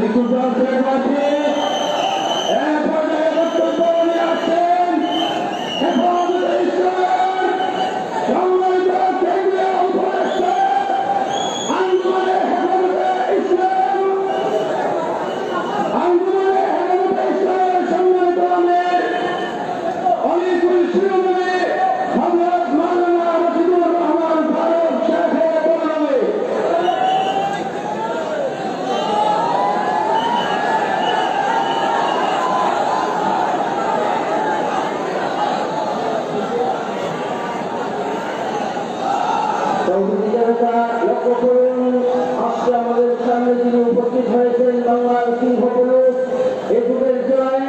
রিকুজার set আছে এটা লক্ষ্য করুন। আজকে আমাদের সামনে যিনি উপস্থিত হয়েছেন বাংলার সিংহ পুরুষ এ যুগের জয়।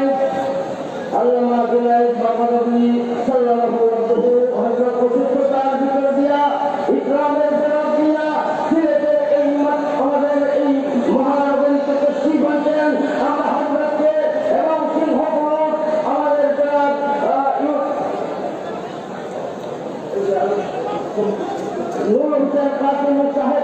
আল্লামা জুলাই মোহাম্মদ আলী সাল্লাল্লাহু আলাইহি হযরত অসুস্থতার ভিতর দিয়া ইসলামের জবাব দিয়া সিলেটের এই আমাদের এই মহানগরী থেকে শিব আনছেন আমরা হযরতকে এবং সিংহ পুরুষ আমাদের জনাব वो उसका काफी अच्छा है